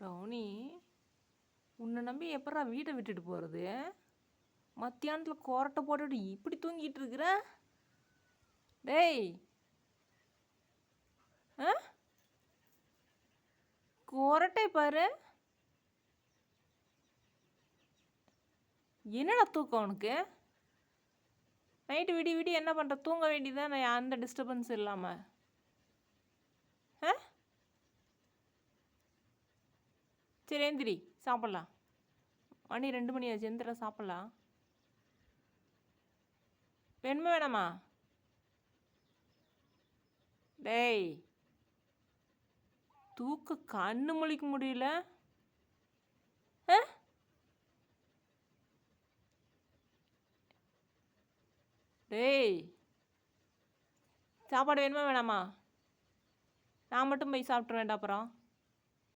Rowney உன்னை நம்பி எப்படா வீட்டை விட்டுட்டு போகிறது மத்தியானத்தில் கோரட்டை போட்டுட்டு இப்படி தூங்கிட்டு இருக்கிற? டேய்! ஆ? கோரட்டை பாரு. என்னடா தூக்கம் உனக்கு? நைட்டு விடி விடி என்ன பண்ணுற தூங்க வேண்டியதானே அந்த டிஸ்டர்பன்ஸ் இல்லாமல் ஆ சரி எந்திரி சாப்பிட்லாம். மணி ரெண்டு மணி ஆச்சு எந்திர சாப்பிட்லாம். வேணுமா வேணாமா? டேய் தூக்க கண்ணு முழிக்க முடியல. ஆ டேய் சாப்பாடு வேணுமா வேணாமா? நான் மட்டும் போய் சாப்பிட்ற வேண்டாம் அப்புறம்.